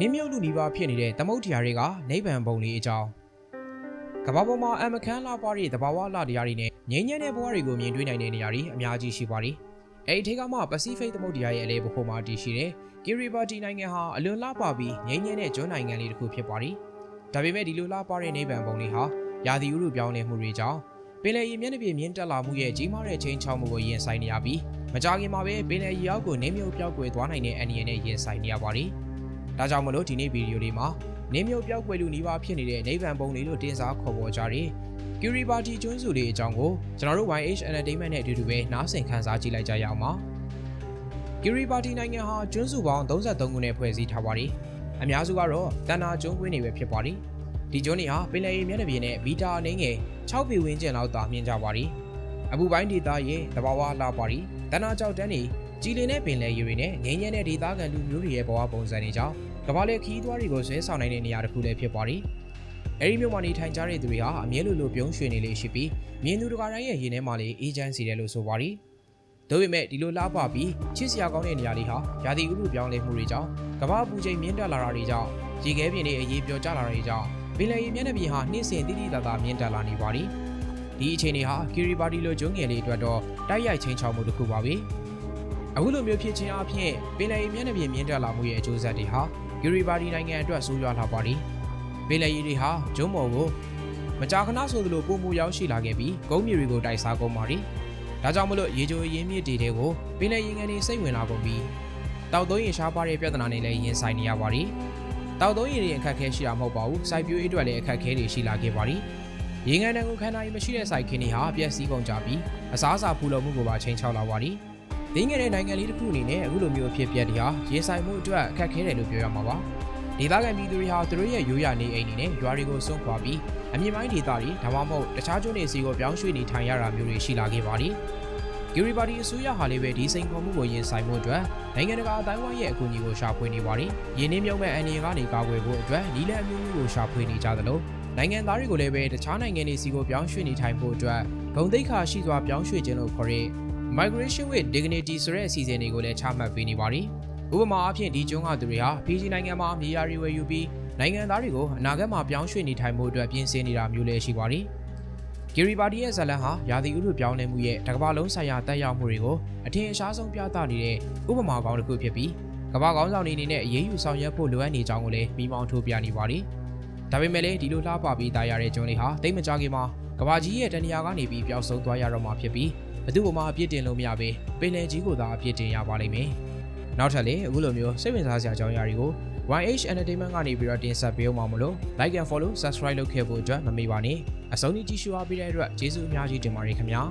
နင်းမြုပ်လူနီးပါးဖြစ်နေတဲ့သမုတ်ထရာတွေကနိဗ္ဗာန်ဘုံလေးအကြောင်းကမ္ဘာပေါ်မှာအမခန်းလာပါတဲ့တဘာဝလာတရားတွေနဲ့ငြိမ်းချမ်းတဲ့ဘဝတွေကိုမြင်တွေ့နိုင်တဲ့နေရာတွေအများကြီးရှိပါတယ်။အဲဒီထဲကမှပစိဖိတ်သမုတ်တရားရဲ့အလဲဘခုမှာတည်ရှိတဲ့ကီရီဘာတီနိုင်ငံဟာအလွန်လှပပြီးငြိမ်းချမ်းတဲ့ကျွန်းနိုင်ငံလေးတစ်ခုဖြစ်ပါတယ်။ဒါပေမဲ့ဒီလိုလှပတဲ့နိဗ္ဗာန်ဘုံလေးဟာရာသီဥတုပြောင်းလဲမှုတွေကြောင့်ပင်လယ်ရေမျက်နှာပြင်မြင့်တက်လာမှုရဲ့ကြီးမားတဲ့ချိန်ချောက်မှုကိုရင်ဆိုင်နေရပြီးမကြာခင်မှာပဲပင်လယ်ရေအောက်ကိုနင်းမြုပ်ပြောက်ကွယ်သွားနိုင်တဲ့အန္တရာယ်နဲ့ရင်ဆိုင်နေရပါတယ်။ ဒါကြောင့်မလို့ဒီနေ့ဗီဒီယိုလေးမှာနင်းမြုပ်ပြောက်ကွယ်လူနီးပါးဖြစ်နေတဲ့နိဗ္ဗာန်ဘုံလေးလို့တင်စားခေါ်ပေါ်ကြတဲ့ Kiribati ကျွန်းစုလေးအကြောင်းကိုကျွန်တော်တို့ YH Entertainment နဲ့အတူတူပဲနားဆင်ခန်းစားကြည့်လိုက်ကြရအောင်ပါ။ Kiribati နိုင်ငံဟာကျွန်းစုပေါင်း33ခုနဲ့ဖွဲ့စည်းထားပါတယ်။အများစုကတော့တန်နာကျွန်းကွင်းတွေပဲဖြစ်ပါတယ်။ဒီကျွန်းတွေဟာပင်လယ်ရေမျက်နှာပြင်နဲ့မီတာအနည်းငယ်6ပေဝန်းကျင်လောက်သာမြင့်ကြပါတယ်။အပူပိုင်းဒေသရဲ့တဘာဝလာပါရီတန်နာကြောက်တန်းတွေ ကြီးလင်းတဲ့ပင်လယ်ရေတွေနဲ့ငိမ့်ညံတဲ့ဒေသခံလူမျိုးတွေရဲ့ဘဝပုံစံတွေကြောင့်ကမ္ဘာလေခီးသွားတွေကိုဆွဲဆောင်နိုင်တဲ့နေရာတစ်ခုလည်းဖြစ်ပါတယ်။အဲဒီမြို့မှာနေထိုင်ကြတဲ့သူတွေဟာအမြဲလိုလိုပြုံးရွှင်နေလေရှိပြီးမြင်သူတစ်ကာတိုင်းရဲ့ရင်ထဲမှာလေအေးချမ်းစီတယ်လို့ဆိုပါတယ်။ဒါပေမဲ့ဒီလိုလားပါပြီးချစ်စရာကောင်းတဲ့နေရာလေးဟာရာသီဥတုပြောင်းလဲမှုတွေကြောင့်ကမ္ဘာပူချိန်မြင့်တက်လာတာတွေကြောင့်ရေခဲပြင်တွေအရေးပြောကျလာတာတွေကြောင့်ပင်လယ်ရေမျက်နှာပြင်ဟာနှိမ့်စင်တိတိတသာမြင့်တက်လာနေပါတယ်။ဒီအခြေအနေဟာကီရီဘာတီလိုကျွန်းငယ်လေးအတွက်တော့တိုက်ရိုက်ချင်းချောက်မှုတစ်ခုပါပဲ။ အခုလိုမျိုးဖြစ်ခြင်းအပြင်ပင်လယ်ရေမျက်နှာပြင်မြင့်တက်လာမှုရဲ့အကျိုးဆက်တွေဟာကီရီဘာတီနိုင်ငံအတွက်ဆိုးရွားလာပါတယ်။ပင်လယ်ရေတွေဟာဂျုံမော်ကိုမကြာခဏဆိုသလိုပုံမှုရောက်ရှိလာခဲ့ပြီးကုန်းမြေတွေကိုတိုက်စားကုန်ပါတယ်။ဒါကြောင့်မလို့ရေချိုရင်းမြစ်တွေတဲကိုပင်လယ်ရေငန်တွေစိတ်ဝင်လာကုန်ပြီးတောက်သုံးရေရှားပါတဲ့ပြဿနာတွေလည်းရင်ဆိုင်နေရပါတယ်။တောက်သုံးရေတွေအခက်အခဲရှိတာမဟုတ်ပါဘူး။စိုက်ပျိုးရေးအတွက်လည်းအခက်အခဲတွေရှိလာခဲ့ပါတယ်။ရေငန်တန်ကိုခန္ဓာရင်မရှိတဲ့စိုက်ခင်းတွေဟာပျက်စီးကုန်ကြပြီးအစားအစာဖူလုံမှုကိုပါချိန်ချောက်လာပါတယ်။ ဒင်းငယ်တဲ့နိုင်ငံလေးတစ်ခုအနေနဲ့အခုလိုမျိုးအဖြစ်ပြက်တွေဟာရေဆိုင်မှုအတွက်အခက်အခဲတယ်လို့ပြောရမှာပါ။ဒေသခံပြည်သူတွေဟာသူတို့ရဲ့ရိုးရာနေအိမ်တွေနဲ့ရွာတွေကိုစွန့်ခွာပြီးအမြင့်ပိုင်းဒေသတွေဒါမှမဟုတ်တခြားကျွန်းတွေစီကိုပြောင်းရွှေ့နေထိုင်ရတာမျိုးတွေရှိလာခဲ့ပါတယ်။ဂီရီပါတီအစိုးရဟာလည်းပဲဒီစိန်ခေါ်မှုကိုရင်ဆိုင်မှုအတွက်နိုင်ငံတကာအတိုင်းအဝိုင်းရဲ့အကူအညီကိုရှာဖွေနေပါတယ်။ရင်းနှီးမြှုပ်မဲ့အနေကနေကာကွယ်ဖို့အတွက်နီးလည်အမျိုးမျိုးကိုရှာဖွေနေကြသလိုနိုင်ငံသားတွေကိုလည်းပဲတခြားနိုင်ငံတွေစီကိုပြောင်းရွှေ့နေထိုင်ဖို့အတွက်ဂုံတိတ်ခါရှိစွာပြောင်းရွှေ့ခြင်းလို့ခေါ်တဲ့ migration with dignity ဆိုတဲ့အစီအစဉ်တွေကိုလည်းချမှတ်ပေးနေပါတယ်။ဥပမာအားဖြင့်ဒီကျွန်းကသူတွေဟာဖီဂျီနိုင်ငံမှာမြေယာတွေဝယ်ယူပြီးနိုင်ငံသားတွေကိုအနာဂတ်မှာပြောင်းရွှေ့နေထိုင်မှုအတွက်ပြင်ဆင်နေတာမျိုးလည်းရှိပါတယ်။ဂီရီပါတီရဲ့ဇာတ်လမ်းဟာရာသီဥတုပြောင်းလဲမှုရဲ့တစ်ကမ္ဘာလုံးဆိုင်ရာတက်ရောက်မှုတွေကိုအထင်အရှားဆုံးပြသနေတဲ့ဥပမာကောင်းတစ်ခုဖြစ်ပြီးကမ္ဘာကောင်းဆောင်တွေအနေနဲ့အရေးယူဆောင်ရွက်ဖို့လိုအပ်နေကြောင်းကိုလည်းမိမောင်းထိုးပြနေပါတယ်။ဒါပေမဲ့လည်းဒီလိုလှပပြီးတာရတဲ့ကျွန်းလေးဟာတိတ်မကြခင်မှာကမ္ဘာကြီးရဲ့တနေရာကနေပြီးပျောက်ဆုံးသွားရတော့မှာဖြစ်ပြီး ဘသူ့ဘမှာအပြစ်တင်လို့မရဘဲပင်လယ်ကြီးကိုသာအပြစ်တင်ရပါလိမ့်မယ်။နောက်ထပ်လည်းအခုလိုမျိုးစိတ်ဝင်စားစရာအကြောင်းအရာတွေကို YH Entertainment ကနေပြီးတော့တင်ဆက်ပေးအောင်ပါမလို့ Like and Follow Subscribe လုပ်ခဲ့ဖို့အတွက်မမေ့ပါနဲ့အဆုံးထိကြည့်ရှုအားပေးတဲ့အတွက်ကျေးဇူးအများကြီးတင်ပါတယ်ခင်ဗျာ